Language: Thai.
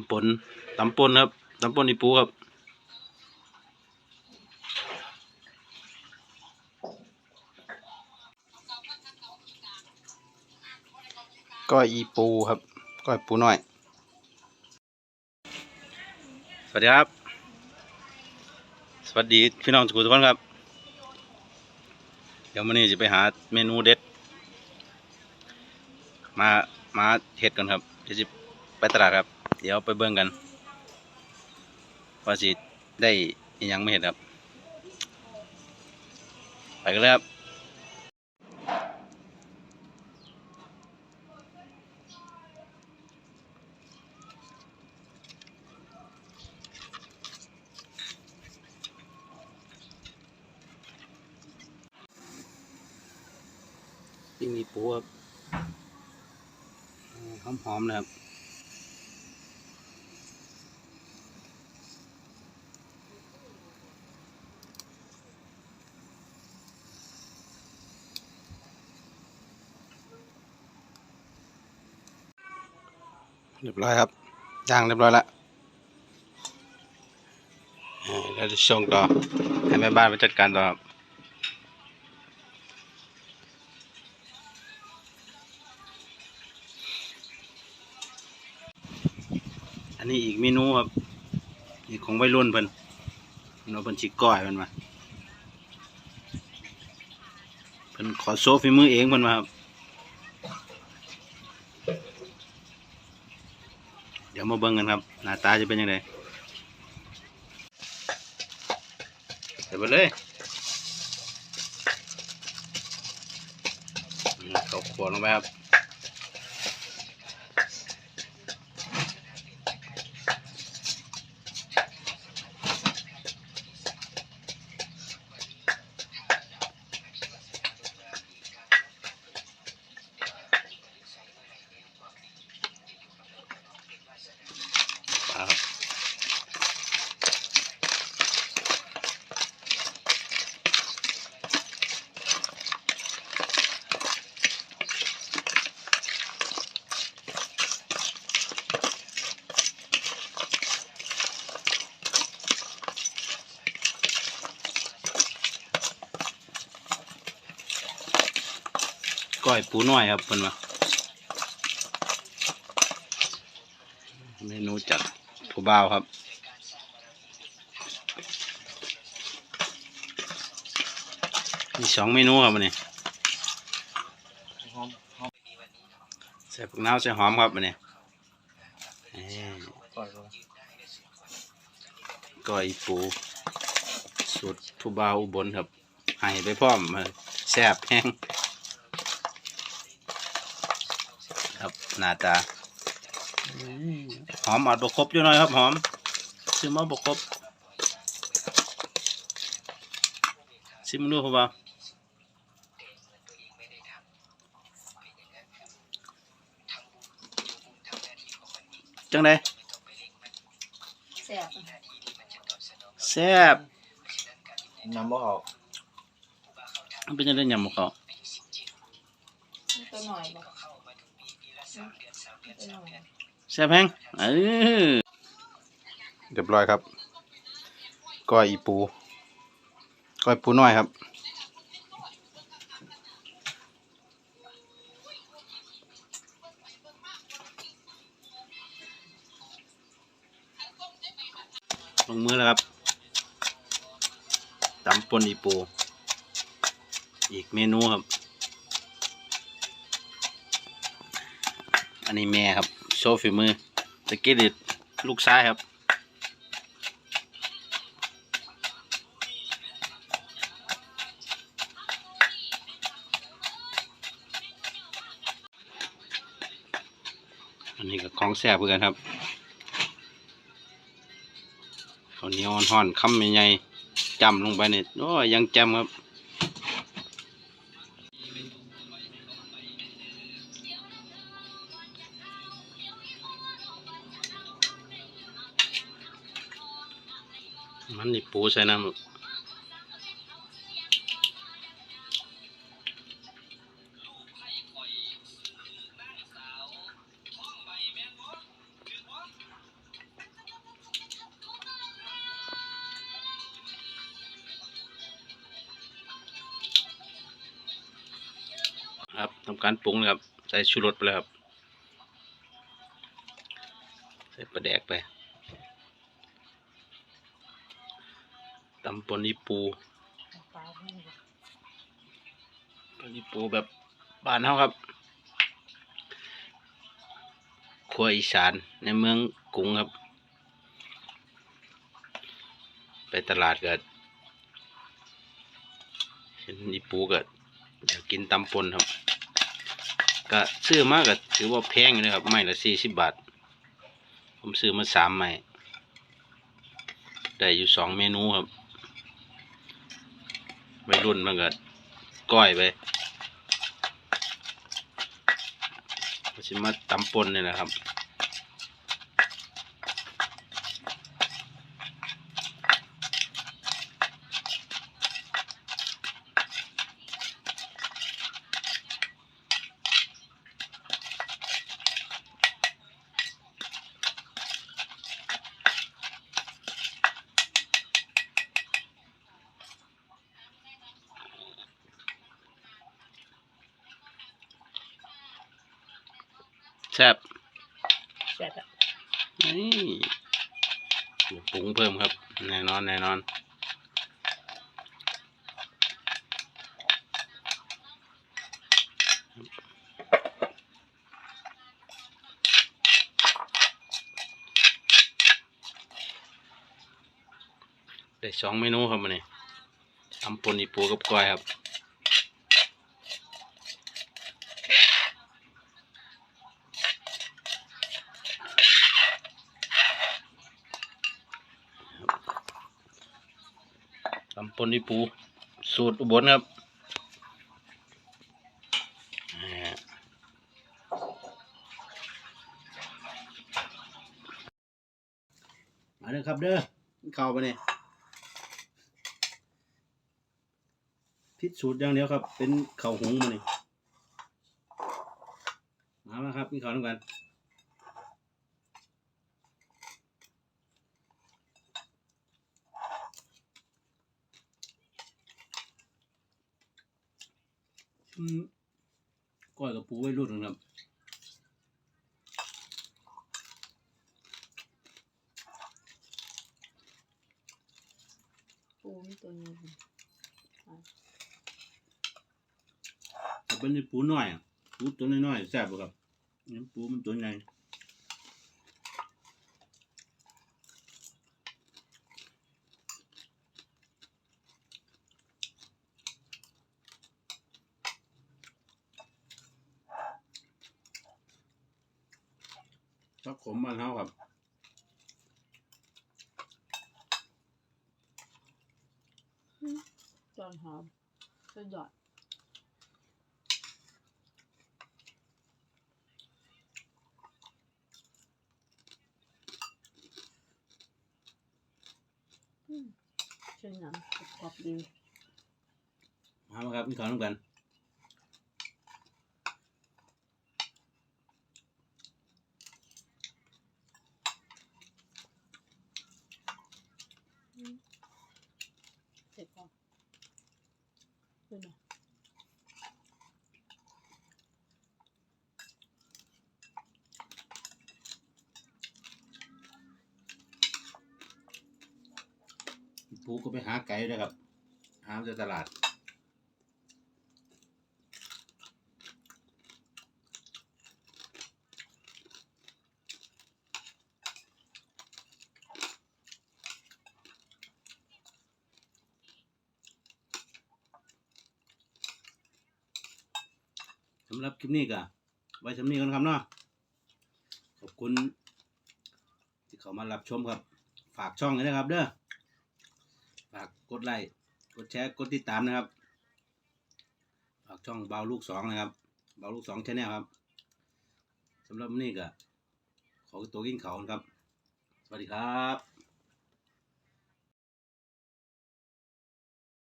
ำปนตำปนครับตำปนอีปูครับก้อยอีปูครับก้อยปูน้อย สวัสดีครับ สวัสดีพี่น้องทุกคนครับ เดี๋ยววันนี้จะไปหาเมนูเด็ด มามาเฮ็ดกันครับเดี๋ยวจะไปตลาดครับ ดี๋ยวไปเบิ่งกันว่าสิได้อิหยังไม่เห็นครับ ไปกันเลยครับปิ้งมีปูครับหอมหอมๆนะครับ เรียบร้อยครับย่างเรียบร้อยแล้วเราจะส่งต่อให้แม่บ้านไปจัดการต่อครับอันนี้อีกเมนูครับนี่ของวัยรุ่นเพิ่นเราเพิ่นชิก้อยเพิ่นมาเพิ่นขอโซฝีมือเองเพิ่นมาครับ เดี๋ยวมาเบิ่งกันครับ หน้าตาจะเป็นยังไงเดี๋ยวไปเลยเขาขวดลงไปครับ ก้อยปูน้อยครับเพิ่นว่าเมนูจากผู้บ่าวครับมีสองเมนูครับวันนี้ใส่ผักน้าใส่หอมครับวันนี้เอ้ยก้อยปูสูตรผู้บ่าวอุบลครับให้ไปพร้อมมาแซ่บแห้งครับ หน้าตาหอมอาจบกครบอยู่หน่อยครับหอมซิมเอาบกครบซิมดูครับว่าจังไดแซ่บแซ่บน้ำบ่เขามันเป็นยังไงยำของเขาตัวหน่อยบ่ตัวหน่อย แซ่บแห้งเออเรียบร้อยครับ ก้อยอีปู ก้อยปูน้อยครับ ลงมือแล้วครับตำปนอีปู อีกเมนูครับ นนี้แม่ครับโซฝีมือตะกี้ดิดลูกซ้ายครับอันนี้ก็ของแซ่บเหมือนกันครับข้าวเหนียวห่อนๆคำใหญ่ๆจำลงไปเนี่ยโอ้ยังจำครับ นี่ปูใส่น้ำครับทำการปรุงนะครับ ใส่ชูรสไปเลยครับ ใส่ประแดกไป ตำปนอีปูปลาหูปนอีปูแบบบ้านเฮาครับครัวอีสานในเมืองกรุงครับ ไปตลาดก็เห็นอีปูก็อยากกินตำปนครับ ก็ซื้อมาก็ถือว่าแพงอยู่นะครับ ไม่ละสี่สิบบาท ผมซื้อมาสามไม้ได้อยู่สองเมนูครับ ไม่รุ่นมันก็ก้อยไปชิมาตำปนนี่แหละครับ แซ่บแซ่บอะนี่ปรุงเพิ่มครับ แน่นอน แน่นอนได้สองเมนูครับมันนี่ทำปนอีปูกับก้อยครับ ตำปนอีปู สูตรอุบลครับอ่ามาเด้อครับเด้อเข้าไปเนี่ยพิษสูตรอย่างเดียวครับ เป็นข้าวหงมาเนี่ยมามาครับกินข้าวด้วยกัน ก้อยกับปูไว้รุ่นนะครับปูนี่ตัวนี้แต่เป็นปูน้อยอะปูตัวน้อยๆแซ่บบ่ครับนี่ปูมันตัวใหญ่ ชักขมมานเท่าครับจอนหอมสุดยอดอืมช่วยหนังกรอบดีมามาครับกินข้าวน้ำกัน เสร็จก่อนดูหน่อย ปูก็ไปหาไก่ด้วยครับหามาจากตลาด สำหรับคลิปนี้ก็ไว้สำนี้กันครับเนาะ ขอบคุณ ที่เขามารับชมครับ ฝากช่องเลยนะครับเด้อ ดไลค์กดแชร์กดติดตามนะครับฝากช่องเบาลูกสองนะครับเบาลูกสองชแนลครับสำหรับนี่ก็ขอตัวกินเขานครับ สวัสดีครับ